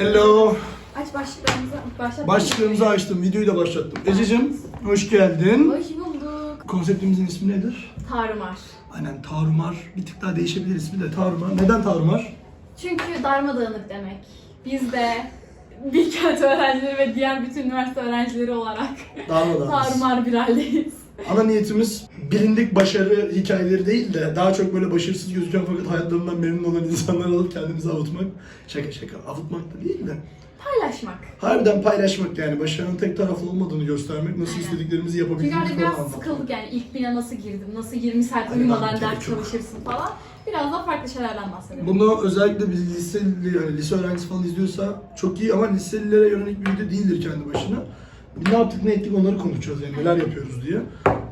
Hello. Aç başlıklarımızı. Başlat. Başlıklarımızı açtım. Videoyu da başlattım. Ececiğim hoş geldin. Hoş bulduk. Konseptimizin ismi nedir? Tarumar. Aynen Tarumar. Bir tık daha değişebilir ismi de Tarumar. Neden Tarumar? Çünkü darmadağınık demek. Biz de Bilkent öğrencileri ve diğer bütün üniversite öğrencileri olarak Darmadağınız. tarumar bir haldeyiz. Ana niyetimiz bilindik başarı hikayeleri değil de daha çok böyle başarısız gözüken fakat hayatlarından memnun olan insanları alıp kendimizi avutmak. Şaka şaka. Avutmak da değil de. Paylaşmak. Harbiden paylaşmak yani. Başarının tek taraflı olmadığını göstermek. Nasıl Aynen. istediklerimizi Çünkü yapabildiğimizi hani falan biraz anlatmak. sıkıldık yani ilk bine nasıl girdim, nasıl 20 saat Aynen, uyumadan gerek ders yok. çalışırsın falan. Biraz da farklı şeylerden bahsedelim. Bunu özellikle biz liseli, yani lise öğrencisi falan izliyorsa çok iyi ama liselilere yönelik bir video değildir kendi başına. Ne yaptık ne ettik onları konuşacağız yani neler yapıyoruz diye.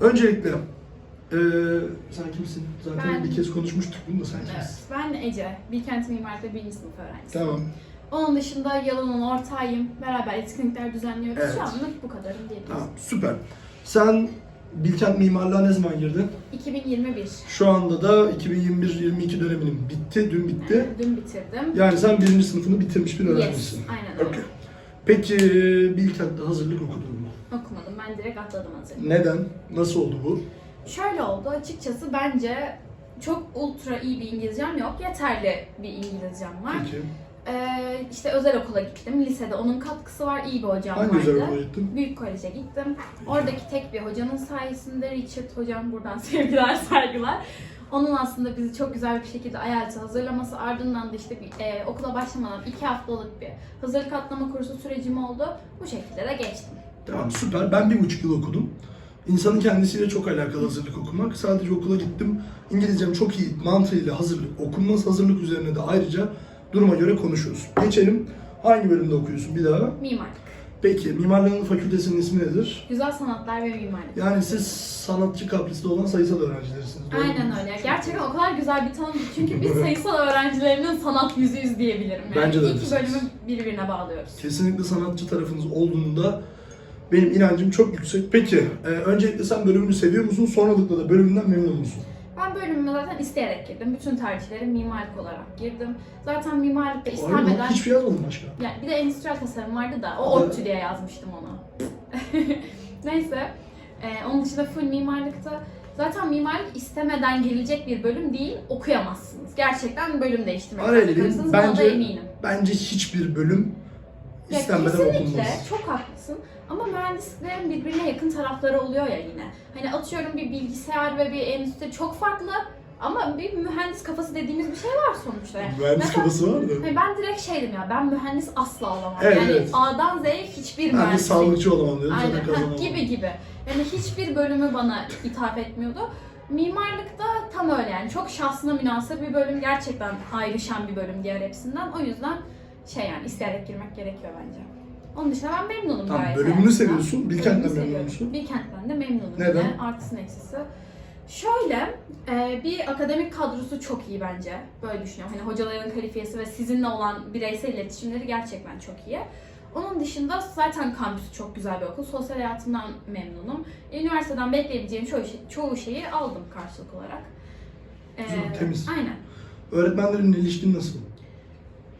Öncelikle eee sen kimsin? Zaten Ben- bir kez konuşmuştuk bunu da sen Evet, kimsin? ben Ece. Bilkent Mimar'da birinci sınıf öğrencisiyim. Tamam. Onun dışında Yalan'ın ortağıyım. Beraber etkinlikler düzenliyoruz. Evet. Şu anlık bu kadarım diyebiliriz. Tamam süper. Sen Bilkent Mimarlığa ne zaman girdin? 2021. Şu anda da 2021-22 döneminin bitti, dün bitti. Dün bitirdim. Yani sen birinci sınıfını bitirmiş bir öğrencisin. aynen öyle. Okey. Peki Bilkent'te hazırlık okudun mu? Okumadım. Ben direkt atladım hazırlığı. Neden? Nasıl oldu bu? Şöyle oldu. Açıkçası bence çok ultra iyi bir İngilizcem yok. Yeterli bir İngilizcem var. Peki. Ee, işte özel okula gittim. Lisede onun katkısı var. İyi bir hocam Hangi vardı. özel okula gittin? Büyük koleje gittim. Oradaki tek bir hocanın sayesinde Richard hocam buradan sevgiler saygılar. Onun aslında bizi çok güzel bir şekilde IELTS'e hazırlaması ardından da işte bir, e, okula başlamadan iki haftalık bir hazırlık atlama kursu sürecim oldu. Bu şekilde de geçtim. Tamam süper. Ben bir buçuk yıl okudum. İnsanın kendisiyle çok alakalı hazırlık okumak. Sadece okula gittim. İngilizcem çok iyi mantığıyla hazırlık, okunmaz hazırlık üzerine de ayrıca duruma göre konuşuruz. Geçelim. Hangi bölümde okuyorsun bir daha? Mimarlık. Peki mimarlığın fakültesinin ismi nedir? Güzel sanatlar ve mimarlık. Yani siz sanatçı kaprisli olan sayısal öğrencilerisiniz. doğru mu? Aynen öyle. Gerçekten o kadar güzel bir tanım. ki. Çünkü biz sayısal öğrencilerinin sanat yüzüyüz diyebilirim. Yani Bence de İki öylesiniz. bölümü birbirine bağlıyoruz. Kesinlikle sanatçı tarafınız olduğunda benim inancım çok yüksek. Peki, e, öncelikle sen bölümünü seviyor musun? Sonralıkla da bölümünden memnun musun? Ben bölümüme zaten isteyerek girdim. Bütün tercihleri mimarlık olarak girdim. Zaten mimarlıkta istemeden... hiçbir şey yazmadın başka. Yani bir de endüstriyel tasarım vardı da o. ODTÜ diye yazmıştım onu. Neyse. Ee, onun dışında full mimarlıkta zaten mimarlık istemeden girilecek bir bölüm değil, okuyamazsınız. Gerçekten bölüm değiştirmek zorunda kalırsınız. Bence, eminim. bence hiçbir bölüm Ya istenmeden kesinlikle okunmaz. çok haklısın ama mühendisliklerin birbirine yakın tarafları oluyor ya yine. Hani atıyorum bir bilgisayar ve bir endüstri çok farklı ama bir mühendis kafası dediğimiz bir şey var sonuçta. Yani. Mühendis Mesela- kafası var. Hani ben direkt şeydim ya ben mühendis asla olamam. Evet, yani evet. A'dan Z'ye hiçbir Ben de mühendislik. sağlıkçı olamam dedim, Aynen zaten kazanamam. gibi gibi. Yani hiçbir bölümü bana ithaf etmiyordu. Mimarlıkta tam öyle yani çok şahsına münasır bir bölüm gerçekten ayrışan bir bölüm diğer hepsinden. O yüzden şey yani isteyerek girmek gerekiyor bence. Onun dışında ben memnunum Tamam, gayet. bölümünü hayatımdan. seviyorsun, Bilkent'ten Bölümünü memnun seviyorum. musun? Bilkent'ten de memnunum. Neden? Yine artısı eksisi. Şöyle, e, bir akademik kadrosu çok iyi bence. Böyle düşünüyorum. Hani hocaların kalifiyesi ve sizinle olan bireysel iletişimleri gerçekten çok iyi. Onun dışında zaten kampüsü çok güzel bir okul. Sosyal hayatımdan memnunum. Üniversiteden bekleyebileceğim çoğu, şey, çoğu şeyi aldım karşılık olarak. E, Güzel, temiz. Aynen. Öğretmenlerinle ilişkin nasıl?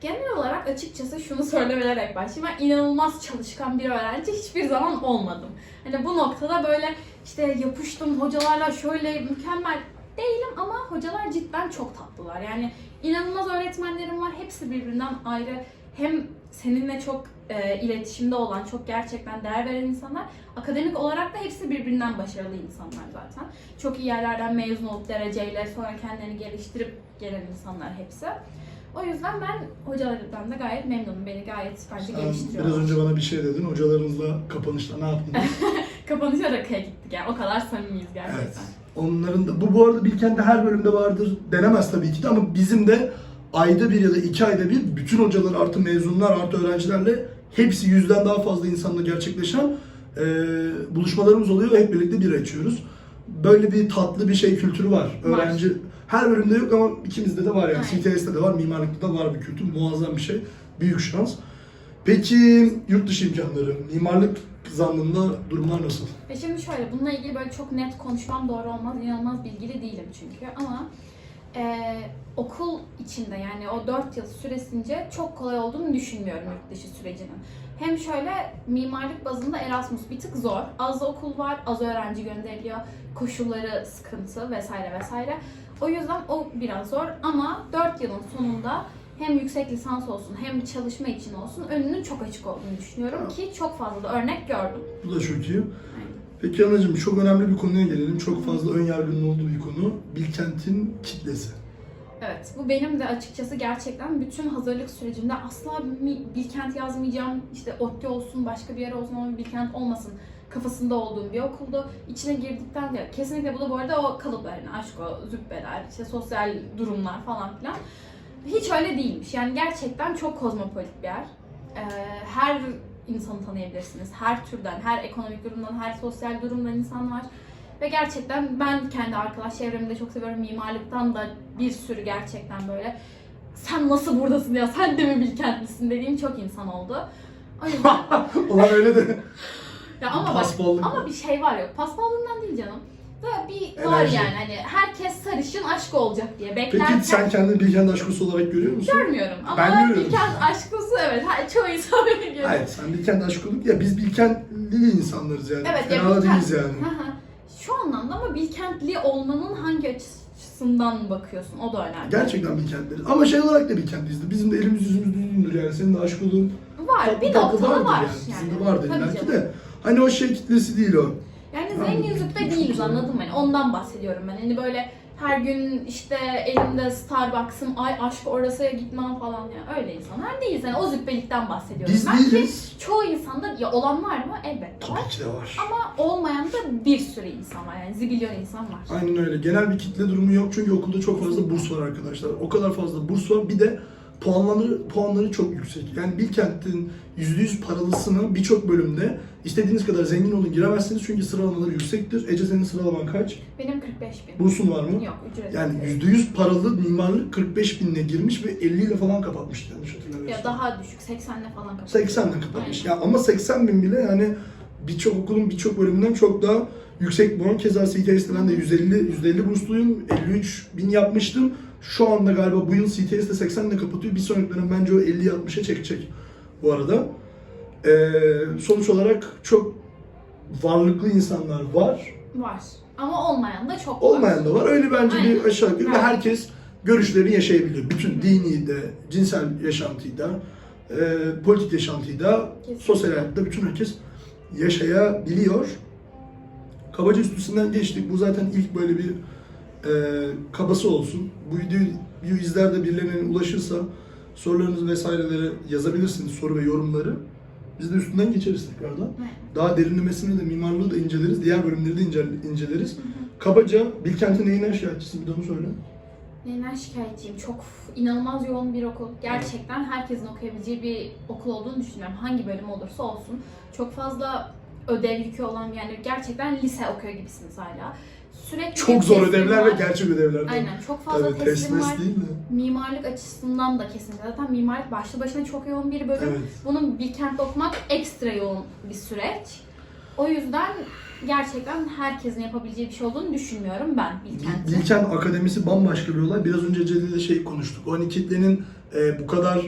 Genel olarak açıkçası şunu söylemelerek başlayayım. Ben inanılmaz çalışkan bir öğrenci hiçbir zaman olmadım. Hani bu noktada böyle işte yapıştım hocalarla şöyle mükemmel değilim ama hocalar cidden çok tatlılar. Yani inanılmaz öğretmenlerim var. Hepsi birbirinden ayrı. Hem seninle çok e, iletişimde olan, çok gerçekten değer veren insanlar. Akademik olarak da hepsi birbirinden başarılı insanlar zaten. Çok iyi yerlerden mezun olup dereceyle sonra kendilerini geliştirip gelen insanlar hepsi. O yüzden ben hocalarımdan da gayet memnunum. Beni gayet bence Sen geliştiriyorlar. biraz önce bana bir şey dedin. Hocalarınızla kapanışta ne yaptınız? Kapanışa rakıya gittik yani. O kadar samimiyiz gerçekten. Evet. Onların da, bu bu arada Bilkent'te her bölümde vardır denemez tabii ki de ama bizim de ayda bir ya da iki ayda bir bütün hocalar artı mezunlar artı öğrencilerle hepsi yüzden daha fazla insanla gerçekleşen e, buluşmalarımız oluyor ve hep birlikte bira içiyoruz. Böyle bir tatlı bir şey kültürü. Var. Öğrenci her bölümde yok ama ikimizde de var yani. CTS'de de var, mimarlıkta da var bir kültür. Muazzam bir şey. Büyük şans. Peki yurt dışı imkanları, mimarlık zannında durumlar nasıl? Ve şimdi şöyle bununla ilgili böyle çok net konuşmam doğru olmaz. İnanılmaz bilgili değilim çünkü ama e, okul içinde yani o 4 yıl süresince çok kolay olduğunu düşünmüyorum yurt dışı sürecinin. Hem şöyle mimarlık bazında Erasmus bir tık zor. Az okul var, az öğrenci gönderiliyor. Koşulları sıkıntı vesaire vesaire. O yüzden o biraz zor ama 4 yılın sonunda hem yüksek lisans olsun hem çalışma için olsun önünün çok açık olduğunu düşünüyorum Evet. ki çok fazla da örnek gördüm. Bu da çok iyi. Peki anacığım çok önemli bir konuya gelelim. Çok fazla ön yargının olduğu bir konu. Bilkent'in kitlesi. Evet, bu benim de açıkçası gerçekten bütün hazırlık sürecimde asla Bilkent yazmayacağım, işte ODTÜ olsun, başka bir yer olsun ama Bilkent olmasın kafasında olduğum bir okuldu. İçine girdikten de kesinlikle bu da bu arada o kalıplar, yani aşk o, zübbeler, işte sosyal durumlar falan filan. Hiç öyle değilmiş. Yani gerçekten çok kozmopolit bir yer. Ee, her insanı tanıyabilirsiniz. Her türden, her ekonomik durumdan, her sosyal durumdan insan var. Ve gerçekten ben kendi arkadaş çevremi de çok seviyorum. Mimarlıktan da bir sürü gerçekten böyle sen nasıl buradasın ya sen de mi Bilkentlisin dediğim çok insan oldu. O yüzden Ulan öyle de. ya ama bak Paspallık. ama bir şey var yok. Paspallığından değil canım. Da bir var Enerji. yani hani herkes sarışın aşk olacak diye beklerken Peki sen kendini Bilkent aşkısı olarak görüyor musun? görmüyorum. Ama Ben görüyorum. Bilkent aşkısı evet çoğu insan öyle görüyor. Hayır sen Bilkent aşkılık ya biz Bilkentli insanlarız yani. Evet, ya Fena Bilkent- değiliz yani. Hı hı. Şu anlamda ama Bilkentli olmanın hangi açısından bakıyorsun o da önemli. Gerçekten Bilkentliyiz. Ama şey olarak da Bilkentliyiz. Bizim de elimiz yüzümüz düzgündür yani. Senin de aşkılığın Var bir tatlı noktada vardır var. yani. Yani. Bizim de vardır Tabii belki canım. de. Hani o şey kitlesi değil o. Yani zengin çok değiliz anladın mı? Yani ondan bahsediyorum ben. Hani böyle her gün işte elimde Starbucks'ım ay aşk orasıya gitmem falan ya öyle insanlar değiliz. Yani o züppelikten bahsediyorum. Biz ben ki değiliz. çoğu insanda ya olan var mı? Elbette var. Tabii ki de var. Ama olmayan da bir sürü insan var yani zibilyon insan var. Aynen öyle. Genel bir kitle durumu yok çünkü okulda çok fazla burs var arkadaşlar. O kadar fazla burs var. Bir de puanları puanları çok yüksek. Yani Bilkent'in %100 paralısını birçok bölümde istediğiniz kadar zengin olun giremezsiniz çünkü sıralamaları yüksektir. Ece senin sıralaman kaç? Benim 45 bin. Bursun var mı? Yok ücret. Yani ödüyorum. %100 paralı mimarlık 45 binle girmiş ve 50 ile falan kapatmıştı yanlış hatırlamıyorsam. Ya daha düşük 80'le falan kapatıyor. 80 ile kapatmış. Ya ama 80 bin bile yani birçok okulun birçok bölümünden çok daha yüksek bu. Keza CTS'de ben de 150 150 bursluyum. 53 bin yapmıştım. Şu anda galiba bu yıl CTS'de 80 ile kapatıyor. Bir sonraki dönem bence o 50 60'a çekecek bu arada. Ee, sonuç olarak çok varlıklı insanlar var. Var. Ama olmayan da çok var. Olmayan da var. Öyle bence bir Aynen. aşağı yukarı ve herkes görüşlerini yaşayabiliyor. Bütün dini de, cinsel yaşantıyı da, e, politik yaşantıyı da, Kesinlikle. sosyal hayatta bütün herkes yaşayabiliyor. Kabaca üstünden geçtik. Bu zaten ilk böyle bir e, kabası olsun. Bu videoyu izler de birilerine ulaşırsa sorularınızı vesaireleri yazabilirsiniz, soru ve yorumları. Biz de üstünden geçeriz tekrardan. Daha derinlemesine de mimarlığı da inceleriz. Diğer bölümleri de incel- inceleriz. Kabaca Bilkent'in neyinden şikayetçisin bir de onu söyle. Neden şikayetçiyim? Çok inanılmaz yoğun bir okul. Gerçekten herkesin okuyabileceği bir okul olduğunu düşünüyorum. Hangi bölüm olursa olsun. Çok fazla ödev yükü olan yani gerçekten lise okuyor gibisiniz hala. Sürekli Çok zor teslim ödevler var. ve gerçek ödevler. de. Aynen çok fazla Tabii test teslim var. mes değil mi? Mimarlık açısından da kesinlikle. Zaten mimarlık başlı başına çok yoğun bir bölüm. Evet. Bunun Bilkent'te okumak ekstra yoğun bir süreç. O yüzden gerçekten herkesin yapabileceği bir şey olduğunu düşünmüyorum ben Bil- Bilkent'te. Bilkent Akademisi bambaşka bir olay. Biraz önce Celil'le şey konuştuk. O hani kitlenin e, bu kadar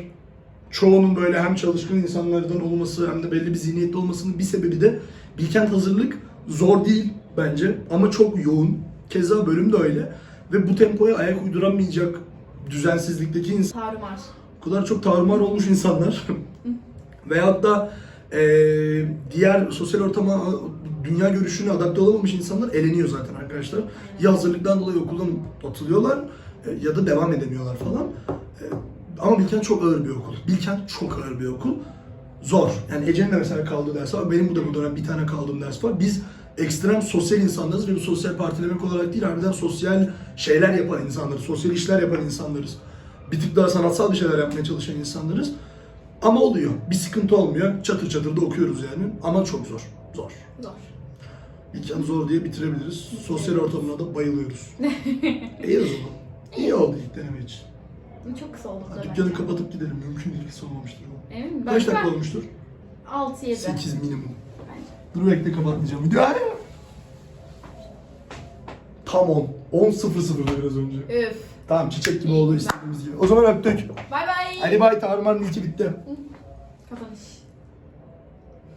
çoğunun böyle hem çalışkan insanlardan olması hem de belli bir zihniyette olmasının bir sebebi de Bilkent hazırlık zor değil bence ama çok yoğun. Keza bölüm de öyle. Ve bu tempoya ayak uyduramayacak düzensizlikteki insan Tarumar. o kadar çok tarumar olmuş insanlar veyahut da e, diğer sosyal ortama, dünya görüşüne adapte olamamış insanlar eleniyor zaten arkadaşlar. Ya hazırlıktan dolayı okuldan atılıyorlar e, ya da devam edemiyorlar falan. E, ama Bilkent çok ağır bir okul. Bilkent çok ağır bir okul. Zor. Yani Ece'nin de mesela kaldığı ders var. Benim de bu dönem bir tane kaldığım ders var. Biz ekstrem sosyal insanlarız ve bu sosyal partilemek olarak değil harbiden sosyal şeyler yapan insanlarız. Sosyal işler yapan insanlarız. Bir tık daha sanatsal bir şeyler yapmaya çalışan insanlarız. Ama oluyor. Bir sıkıntı olmuyor. Çatır çatır da okuyoruz yani. Ama çok zor. Zor. Zor. İlken zor diye bitirebiliriz. Sosyal ortamına da bayılıyoruz. İyi o zaman. İyi oldu ilk deneme için. Çok kısa oldu Ha, Dükkanı kapatıp gidelim. Mümkün değil ki olmamıştır miyim? Kaç dakika olmuştur? 6-7. 8 minimum. Dur bekle kapatmayacağım videoyu. Ay! Tam 10. 10 0 0'da biraz önce. Üf. Tamam çiçek gibi oldu istediğimiz gibi. O zaman öptük. Bay bay. Hadi bay Tarık ilki bitti. Kapanış.